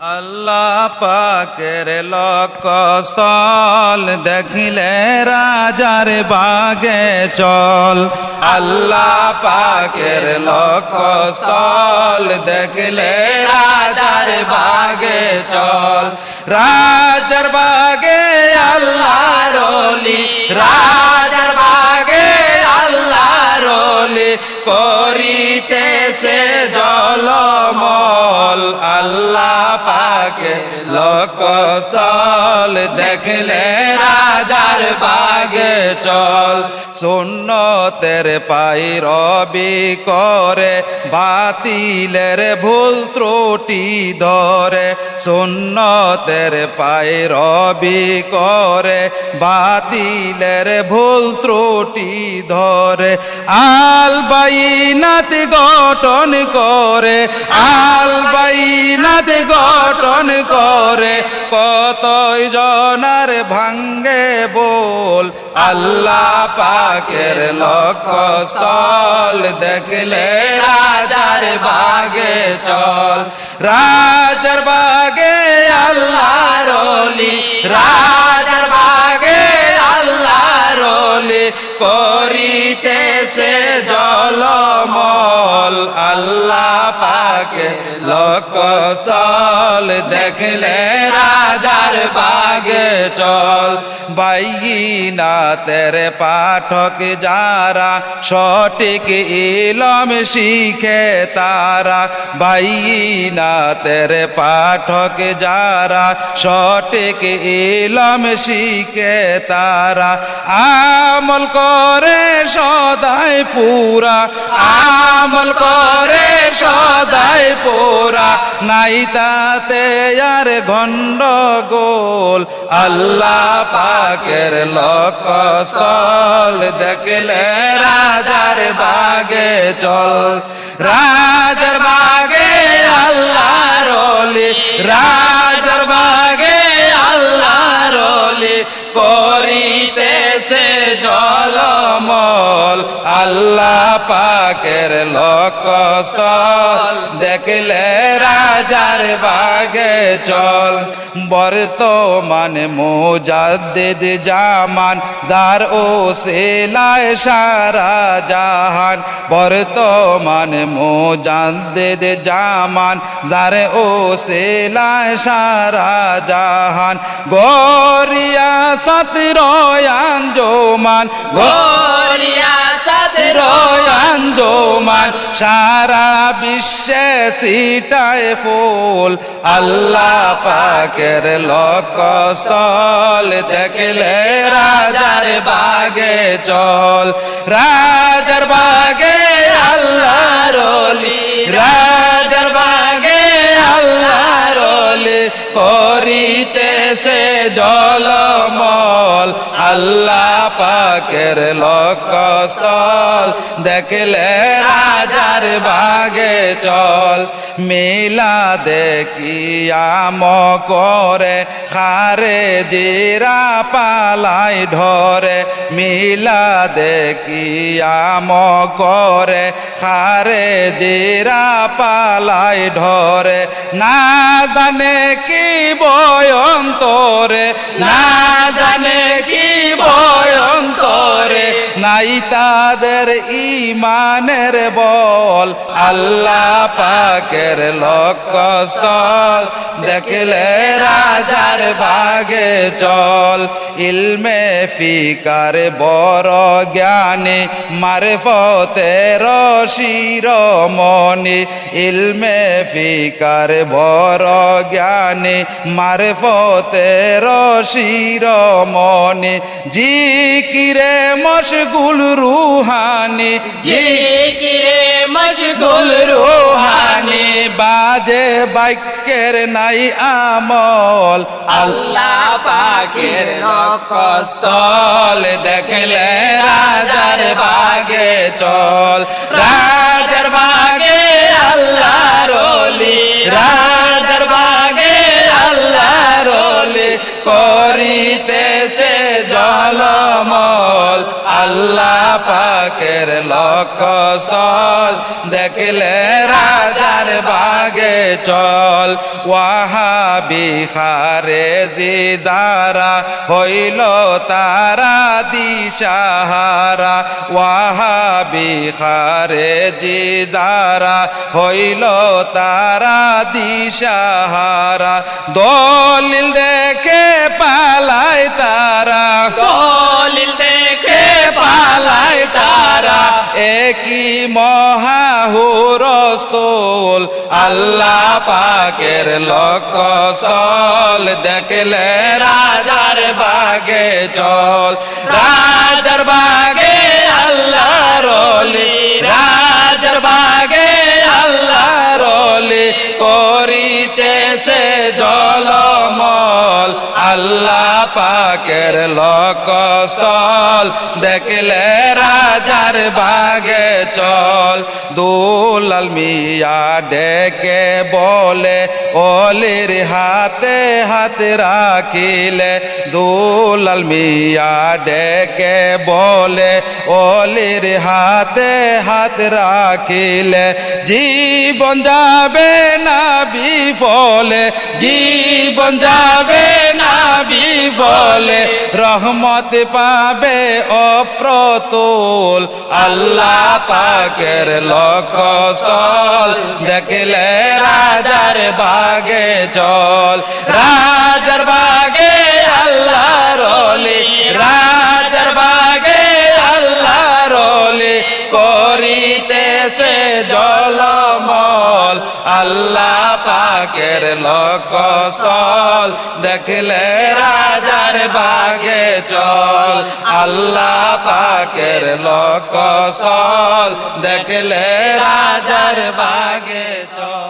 আল্লাহ পাকের লকস্থল দেখিলে রাজার বাগে চল। আল্লাহ পাকের লকস্থল দেখিলে রাজার বাগে চল। রাজার বাগে আল্লাহ রলি রাজার বাগে আল্লাহ রলি করিতেছে জলমল আল্লাহ পাকে লোকস্থল দেখলে রাজার বাগে চল। শূন্য তের পাই রবি করে, বাতিলের ভুল ত্রুটি ধরে। শূন্য তের পাই রবি করে, বাতিলের ভুল ত্রুটি ধরে। আল বাইনাত গঠন করে, আল বাইনাত গঠন করে, কতই জনার ভাঙ্গে বল। আল্লাহ পাকের লক্ষ্যস্থল দেখলে রাজার বাগে চল। রাজার বাগে আল্লাহ রলি রাজার বাগে আল্লাহ রলি করিতেছে জলমল আল্লাহ পাকে লক্ষ্যস্থল দেখলে রাজার বাগে চল। বাইনা তেরে পাঠক যারা সঠিক ইলম শিখে তারা। বাইনা তেরে পাঠক যারা সঠিক ইলম শিখে তারা। আমল করে সদাই পুরা। আমল করে সদাই পুরা। নাই তাতে আর গন্ডগোল। আল্লাহ পাকের লকস্থল দেখলে রাজার বাগে চল। রাজার বাগে আল্লাহ রলি রাজার জলমল আল্লাহ পাকের লক্ষ্যস্থল দেখলে রাজার বাগে চল। বর্তমান মুজাদ্দিদ জামান, যার ও সেলায় সারা জাহান। বর্তমান মুজাদ্দিদ জামান, যার ও সেলায় সারা জাহান। গরিয়া সতরয়ান জোমান গরিয়া চাঁদের জোমান সারা বিশ্বে সিটায় ফুল। আল্লাহ পাকের লক্ষ্যস্থল দেখলে রাজার বাগে চল। রাজার বাগে আল্লাহ রলি রাজার বাগে আল্লাহ রলি করিতেছে জলমল। আল্লাহ পাকের লক্ষ্যস্থল। দেখলে রাজার বাগে চল। মেলা দেখিয়াম করে খারে জিরা পালাই ধরে মিলা দেখিয়াম করে খারে জিরা পালাই ধরে না জানে কি বয়ন্তরে না জানে কি বয়ন্তরে নাই তাদের ইমানের বল। আল্লাহ পাকের লক্ষ্যস্থল, দেখলে রাজার বাগে চল। ইলমে ফিকার বড় জ্ঞানী মারফতের শিরমণি ইলমে ফিকার বড় জ্ঞানী মারফতের শিরমণি জিকিরে মশগুল রুহানি জিকিরে মশগুল গুল রুহানি। বাজে বাক্যের নাই আমল আল্লাহ পাকের লক্ষ্যস্থল দেখলে রাজার বাগে চল। রাজার আল্লাহ পাকের লক্ষস্থল দেখলে রাজার বাগে চল। ওয়াহাবি খারে জি যারা, হইল তারা দিশাহারা। ওয়াহাবি খারে জি যারা, হইল তারা দিশাহারা। দলিল দেখে মহাহুরস্তল আল্লাহ পাকের লকস্থল দেখলে রাজার বাগে চল রাজার বাগে আল্লাহ রলি রাজার বাগে পাকের লকস্থল দেখলে রাজার বাগে চল। দুলাল মিয়া ডেকে বলে, অলির হাতে হাত রাখিলে। দুলাল মিয়া ডেকে বলে, অলির হাতে হাত রাখিলে। জীবন যাবে না বিফলে, জীবন যাবে না বিফলে। রহমত পাবে অপ্রতুল, আল্লাহ পাকের লক্ষস্থল দেখলে রাজার বাগে চল রাজার আল্লাহ পাকের লক্ষস্থল দেখলে রাজার বাগে চল। আল্লাহ পাকের লক্ষস্থল দেখলে রাজার বাগে চল।